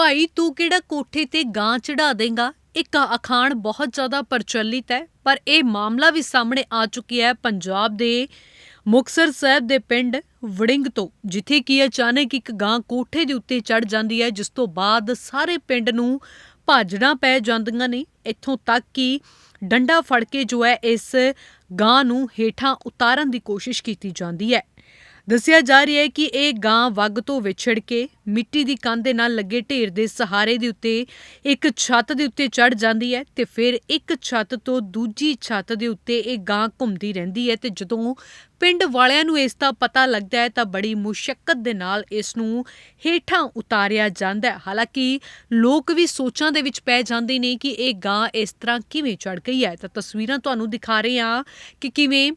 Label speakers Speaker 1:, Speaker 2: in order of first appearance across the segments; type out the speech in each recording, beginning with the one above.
Speaker 1: ਭਾਈ, ਤੂੰ ਕਿਹੜਾ ਕੋਠੇ ਤੇ ਗਾਂ ਚੜਾ ਦੇਂਗਾ? ਇੱਕ ਅਖਾਣ ਬਹੁਤ ਜ਼ਿਆਦਾ ਪ੍ਰਚਲਿਤ ਹੈ, ਪਰ ਇਹ ਮਾਮਲਾ ਵੀ ਸਾਹਮਣੇ ਆ ਚੁੱਕਿਆ ਹੈ ਪੰਜਾਬ ਦੇ ਮੁਕਤਸਰ ਸਾਹਿਬ ਦੇ ਪਿੰਡ ਵੜਿੰਗ ਤੋਂ, ਜਿੱਥੇ ਕਿ ਅਚਾਨਕ ਇੱਕ ਗਾਂ ਕੋਠੇ ਦੇ ਉੱਤੇ ਚੜ ਜਾਂਦੀ ਹੈ, ਜਿਸ ਤੋਂ ਬਾਅਦ ਸਾਰੇ ਪਿੰਡ ਨੂੰ ਭਾਜੜਾਂ ਪੈ ਜਾਂਦੀਆਂ ਨੇ। ਇੱਥੋਂ ਤੱਕ ਕਿ ਡੰਡਾ ਫੜ ਕੇ ਜੋ ਹੈ, ਇਸ ਗਾਂ ਨੂੰ ਹੇਠਾਂ ਉਤਾਰਨ ਦੀ ਕੋਸ਼ਿਸ਼ ਕੀਤੀ ਜਾਂਦੀ ਹੈ। ਦੱਸਿਆ ਜਾ ਰਿਹਾ ਹੈ ਕਿ ਇਹ ਗਾਂ ਵੱਗ ਤੋਂ ਵਿਛੜ ਕੇ ਮਿੱਟੀ ਦੀ ਕੰਧ ਦੇ ਨਾਲ ਲੱਗੇ ਢੇਰ ਦੇ ਸਹਾਰੇ ਦੇ ਉੱਤੇ, ਇੱਕ ਛੱਤ ਦੇ ਉੱਤੇ ਚੜ ਜਾਂਦੀ ਹੈ ਤੇ ਫਿਰ ਇੱਕ ਛੱਤ ਤੋਂ ਦੂਜੀ ਛੱਤ ਦੇ ਉੱਤੇ ਇਹ ਗਾਂ ਘੁੰਮਦੀ ਰਹਿੰਦੀ ਹੈ ਤੇ ਜਦੋਂ ਪਿੰਡ ਵਾਲਿਆਂ ਨੂੰ ਇਸ ਦਾ ਪਤਾ ਲੱਗਦਾ ਹੈ ਤਾਂ ਬੜੀ ਮੁਸ਼ਕਲ ਦੇ ਨਾਲ ਇਸ ਨੂੰ ਹੇਠਾਂ ਉਤਾਰਿਆ ਜਾਂਦਾ ਹੈ। ਹਾਲਾਂਕਿ ਲੋਕ ਵੀ ਸੋਚਾਂ ਦੇ ਵਿੱਚ ਪੈ ਜਾਂਦੇ ਨੇ ਕਿ ਇਹ ਗਾਂ ਇਸ ਤਰ੍ਹਾਂ ਕਿਵੇਂ ਚੜ ਗਈ ਹੈ। ਤਾਂ ਤਸਵੀਰਾਂ ਤੁਹਾਨੂੰ ਦਿਖਾ ਰਹੇ ਹਾਂ ਕਿ ਕਿਵੇਂ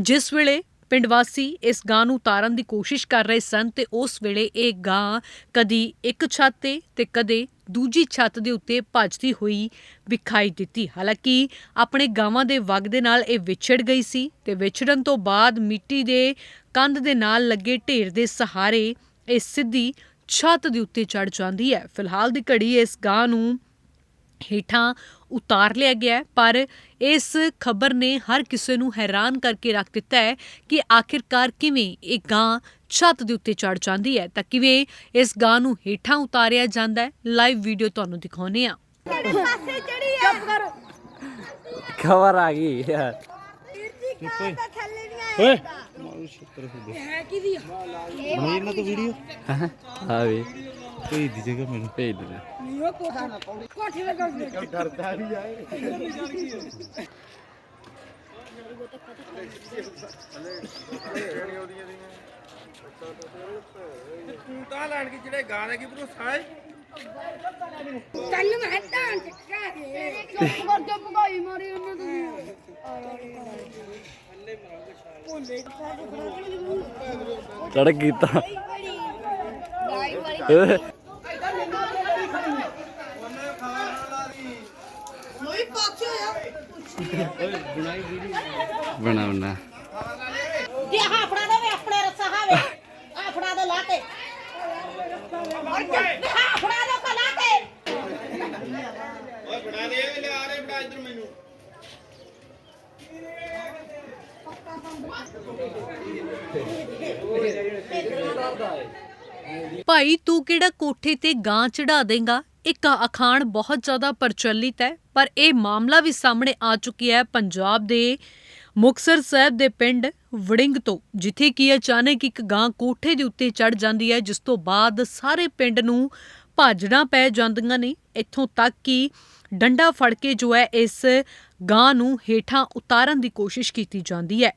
Speaker 1: ਜਿਸ ਵੇਲੇ ਪਿੰਡ ਵਾਸੀ ਇਸ ਗਾਂ ਨੂੰ ਉਤਾਰਨ ਦੀ ਕੋਸ਼ਿਸ਼ ਕਰ ਰਹੇ ਸਨ ਤੇ ਉਸ ਵੇਲੇ ਇਹ ਗਾਂ ਕਦੀ ਇੱਕ ਛੱਤ ਤੇ ਤੇ ਕਦੇ ਦੂਜੀ ਛੱਤ ਦੇ ਉੱਤੇ ਭੱਜਦੀ ਹੋਈ ਵਿਖਾਈ ਦਿੱਤੀ। ਹਾਲਾਂਕਿ ਆਪਣੇ ਗਾਵਾਂ ਦੇ ਵਗ ਦੇ ਨਾਲ ਇਹ ਵਿਛੜ ਗਈ ਸੀ ਤੇ ਵਿਛੜਨ ਤੋਂ ਬਾਅਦ ਮਿੱਟੀ ਦੇ ਕੰਧ ਦੇ ਨਾਲ ਲੱਗੇ ਢੇਰ ਦੇ ਸਹਾਰੇ ਇਹ ਸਿੱਧੀ ਛੱਤ ਦੇ ਉੱਤੇ ਚੜ ਜਾਂਦੀ ਹੈ। ਫਿਲਹਾਲ ਦੀ ਘੜੀ ਇਸ ਗਾਂ ਨੂੰ ਹੇਠਾਂ ਉਤਾਰ ਲਿਆ ਗਿਆ ਹੈ, ਪਰ ਇਸ ਖਬਰ ਨੇ ਹਰ ਕਿਸੇ ਨੂੰ ਹੈਰਾਨ ਕਰਕੇ ਰੱਖ ਦਿੱਤਾ ਹੈ ਕਿ ਆਖਿਰਕਾਰ ਕਿਵੇਂ ਇਹ ਗਾਂ ਛੱਤ ਦੇ ਉੱਤੇ ਚੜ ਜਾਂਦੀ ਹੈ। ਤਾਂ ਕਿਵੇਂ ਇਸ ਗਾਂ ਨੂੰ ਹੇਠਾਂ ਉਤਾਰਿਆ ਜਾਂਦਾ ਹੈ ਲਾਈਵ ਵੀਡੀਓ ਤੁਹਾਨੂੰ ਹਾਂ।
Speaker 2: ਪਾਸੇ ਚੜੀ ਆ ਚੁੱਪ ਕਰ।
Speaker 3: ਖਬਰ ਆ ਗਈ ਯਾਰ।
Speaker 4: ਓਏ। ਮਾਰੂ ਛੱਤਰ ਫਿਰਦੇ
Speaker 2: ਹੈ ਕਿਦੀ ਆ?
Speaker 4: ਬਣਾਈ ਨਾ ਤੂੰ ਵੀਡੀਓ?
Speaker 3: ਆ ਵੀ।
Speaker 4: ਭੇਜ ਮੈਨੂੰ।
Speaker 3: ਭੇਜ ਦੇਣਾ
Speaker 2: ਨਹੀਂ ਉਹ ਕੋਠਾ ਕੋਠੇ ਦਾ ਕਰ
Speaker 4: ਡਰਦਾ ਨਹੀਂ ਆਏ ਤੂੰ ਤਾਂ ਲੈਣ ਕੇ ਜਿਹੜੇ ਗਾਣੇ ਕੀ ਭਰੋਸਾ ਹੈ
Speaker 2: ਤੈਨੂੰ ਮੈਂ ਤਾਂ ਚੱਕਾ ਦੇ ਚੁੱਪ ਕਰ ਕੇ ਭਗਾਈ ਮਾਰੀ ਉਹਨਾਂ ਤੁਸੀਂ
Speaker 3: ਚੜ ਕੀਤਾ
Speaker 2: ਕੋਈ ਪਾਛੇ ਹੋਇਆ
Speaker 3: ਬਣਾ ਬਣਾ
Speaker 5: ਜੇ ਆਹ ਫੜਾ ਦੇ ਵੇ ਆਪਣੇ ਰਸਾ ਹਾਵੇ ਆਹ ਫੜਾ ਦੇ ਲਾ ਕੇ ਆਹ ਫੜਾ ਦੇ ਕੋ ਲਾ ਕੇ
Speaker 4: ਓਏ ਬਣਾ ਦੇ ਇਹ ਲਿਆ ਰੇ ਬਣਾ ਇੱਧਰ ਮੈਨੂੰ।
Speaker 1: ਭਾਈ, ਤੂੰ ਕਿਹੜਾ ਕੋਠੇ ਤੇ ਗਾਂ ਚੜਾ ਦੇਂਗਾ? ਇੱਕ ਅਖਾਣ ਬਹੁਤ ਜ਼ਿਆਦਾ ਪ੍ਰਚਲਿਤ ਹੈ, ਪਰ ਇਹ ਮਾਮਲਾ ਵੀ ਸਾਹਮਣੇ ਆ ਚੁੱਕਿਆ ਹੈ ਪੰਜਾਬ ਦੇ ਮੁਕਤਸਰ ਸਾਹਿਬ ਦੇ ਪਿੰਡ ਵੜਿੰਗ ਤੋਂ, ਜਿੱਥੇ ਕਿ ਅਚਾਨਕ ਇੱਕ ਗਾਂ ਕੋਠੇ ਦੇ ਉੱਤੇ ਚੜ ਜਾਂਦੀ ਹੈ, ਜਿਸ ਤੋਂ ਬਾਅਦ ਸਾਰੇ ਪਿੰਡ ਨੂੰ ਭਾਜੜਾਂ ਪੈ ਜਾਂਦੀਆਂ ਨੇ। ਇੱਥੋਂ ਤੱਕ ਕਿ ਡੰਡਾ ਫੜ ਕੇ ਜੋ ਹੈ, ਇਸ ਗਾਂ ਨੂੰ ਹੇਠਾਂ ਉਤਾਰਨ ਦੀ ਕੋਸ਼ਿਸ਼ ਕੀਤੀ ਜਾਂਦੀ ਹੈ।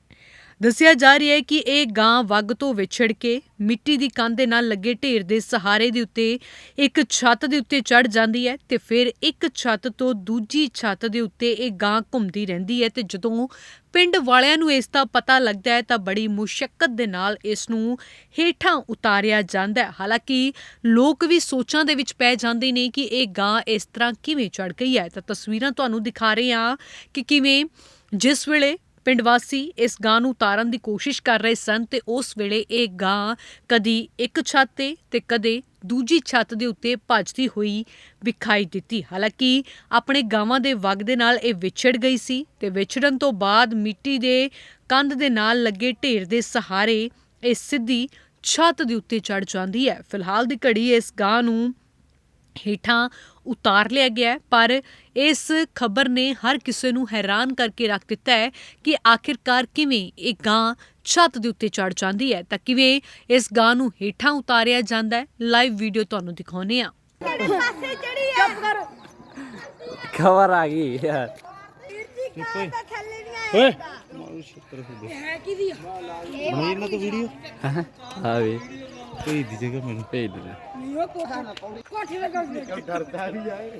Speaker 1: ਦੱਸਿਆ ਜਾ ਰਿਹਾ ਹੈ ਕਿ ਇਹ ਗਾਂ ਵੱਗ ਤੋਂ ਵਿਛੜ ਕੇ ਮਿੱਟੀ ਦੀ ਕੰਧ ਦੇ ਨਾਲ ਲੱਗੇ ਢੇਰ ਦੇ ਸਹਾਰੇ ਦੇ ਉੱਤੇ ਇੱਕ ਛੱਤ ਦੇ ਉੱਤੇ ਚੜ ਜਾਂਦੀ ਹੈ ਤੇ ਫਿਰ ਇੱਕ ਛੱਤ ਤੋਂ ਦੂਜੀ ਛੱਤ ਦੇ ਉੱਤੇ ਇਹ ਗਾਂ ਘੁੰਮਦੀ ਰਹਿੰਦੀ ਹੈ ਤੇ ਜਦੋਂ ਪਿੰਡ ਵਾਲਿਆਂ ਨੂੰ ਇਸ ਦਾ ਪਤਾ ਲੱਗਦਾ ਹੈ ਤਾਂ ਬੜੀ ਮੁਸ਼ਕਲ ਦੇ ਨਾਲ ਇਸ ਨੂੰ ਹੇਠਾਂ ਉਤਾਰਿਆ ਜਾਂਦਾ ਹੈ। ਹਾਲਾਂਕਿ ਲੋਕ ਵੀ ਸੋਚਾਂ ਦੇ ਵਿੱਚ ਪੈ ਜਾਂਦੇ ਨੇ ਕਿ ਇਹ ਗਾਂ ਇਸ ਤਰ੍ਹਾਂ ਕਿਵੇਂ ਚੜ ਗਈ ਹੈ। ਤਾਂ ਤਸਵੀਰਾਂ ਤੁਹਾਨੂੰ ਦਿਖਾ ਰਹੇ ਹਾਂ ਕਿ ਕਿਵੇਂ ਜਿਸ ਵੇਲੇ ਪਿੰਡ ਵਾਸੀ ਇਸ ਗਾਂ ਨੂੰ ਉਤਾਰਨ ਦੀ ਕੋਸ਼ਿਸ਼ ਕਰ ਰਹੇ ਸਨ ਤੇ ਉਸ ਵੇਲੇ ਇਹ ਗਾਂ ਕਦੀ ਇੱਕ ਛੱਤ ਤੇ ਤੇ ਕਦੇ ਦੂਜੀ ਛੱਤ ਦੇ ਉੱਤੇ ਭੱਜਦੀ ਹੋਈ ਵਿਖਾਈ ਦਿੱਤੀ। ਹਾਲਾਂਕਿ ਆਪਣੇ ਗਾਵਾਂ ਦੇ ਵਗ ਦੇ ਨਾਲ ਇਹ ਵਿਛੜ ਗਈ ਸੀ ਤੇ ਵਿਛੜਨ ਤੋਂ ਬਾਅਦ ਮਿੱਟੀ ਦੇ ਕੰਧ ਦੇ ਨਾਲ ਲੱਗੇ ਢੇਰ ਦੇ ਸਹਾਰੇ ਇਹ ਸਿੱਧੀ ਛੱਤ ਦੇ ਉੱਤੇ ਚੜ ਜਾਂਦੀ ਹੈ। ਫਿਲਹਾਲ ਦੀ ਘੜੀ ਇਸ ਗਾਂ ਨੂੰ ਹੇਠਾਂ ਉਤਾਰ ਲਿਆ ਗਿਆ ਹੈ, ਪਰ ਇਸ ਖਬਰ ਨੇ ਹਰ ਕਿਸੇ ਨੂੰ ਹੈਰਾਨ ਕਰਕੇ ਰੱਖ ਦਿੱਤਾ ਹੈ ਕਿ ਆਖਿਰਕਾਰ ਕਿਵੇਂ ਇਹ ਗਾਂ ਛੱਤ ਦੇ ਉੱਤੇ ਚੜ ਜਾਂਦੀ ਹੈ ਤਾਂ ਕਿਵੇਂ ਇਸ ਗਾਂ ਨੂੰ ਹੇਠਾਂ ਉਤਾਰਿਆ ਜਾਂਦਾ ਹੈ ਲਾਈਵ ਵੀਡੀਓ ਤੁਹਾਨੂੰ ਹਾਂ।
Speaker 2: ਚੜੀ ਆ ਚੁੱਪ ਕਰ।
Speaker 3: ਖਬਰ ਆ ਗਈ ਯਾਰ।
Speaker 2: ਕਿਰਤੀ ਕਾਰ ਦਾ ਥੱਲੇ ਨਹੀਂ ਆਇਆ
Speaker 4: ਓਏ ਮਾਰੂ ਛੱਤਰ ਫਿਰਦੇ
Speaker 2: ਹੈ ਕਿਦੀ ਆ
Speaker 4: ਬਣਾਈ ਨਾ ਤੂੰ ਵੀਡੀਓ?
Speaker 3: ਆ ਵੀ।
Speaker 4: ਭੇਜ ਮੈਨੂੰ।
Speaker 3: ਭੇਜ ਦੇਣਾ
Speaker 2: ਨਹੀਂ ਉਹ ਕੋਠਾ ਕੋਠੇ ਦਾ
Speaker 4: ਡਰਦਾ ਨਹੀਂ ਆਏ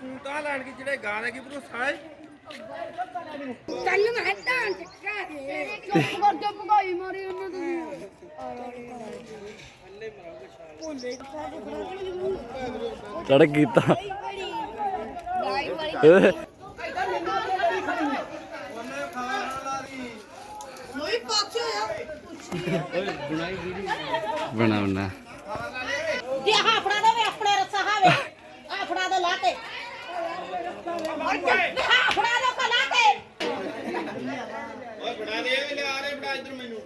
Speaker 4: ਤੂੰ ਤਾਂ ਲੈਣ ਕੇ ਜਿਹੜੇ ਗਾਣੇ ਕੀ ਭਰੋਸਾ ਹੈ
Speaker 2: ਤੈਨੂੰ ਮੈਂ ਤਾਂ ਚੱਕਾ ਦੇ ਚੁੱਪ ਕਰ ਕੇ। ਭਗਾਈ ਮਾਰੀ ਉਹਨਾਂ ਤੁਸੀਂ
Speaker 3: ਚੜ ਕੀਤਾ
Speaker 2: ਗਾਈ ਵਾਲੀ
Speaker 3: ਬਣਾ ਬਣਾ
Speaker 5: ਜੇ ਆਹ ਫੜਾ ਦੋ ਵੇ ਆਪਣੇ ਰਸਾ ਹਾਵੇ ਆਹ ਫੜਾ ਦੋ ਲਾ ਕੇ ਆਹ ਫੜਾ ਦੋ ਕਾ ਲਾ ਕੇ
Speaker 4: ਓਏ ਬਣਾ ਦੇ ਇਹ ਲਿਆ ਰੇ ਬਣਾ ਇੱਧਰ ਮੈਨੂੰ।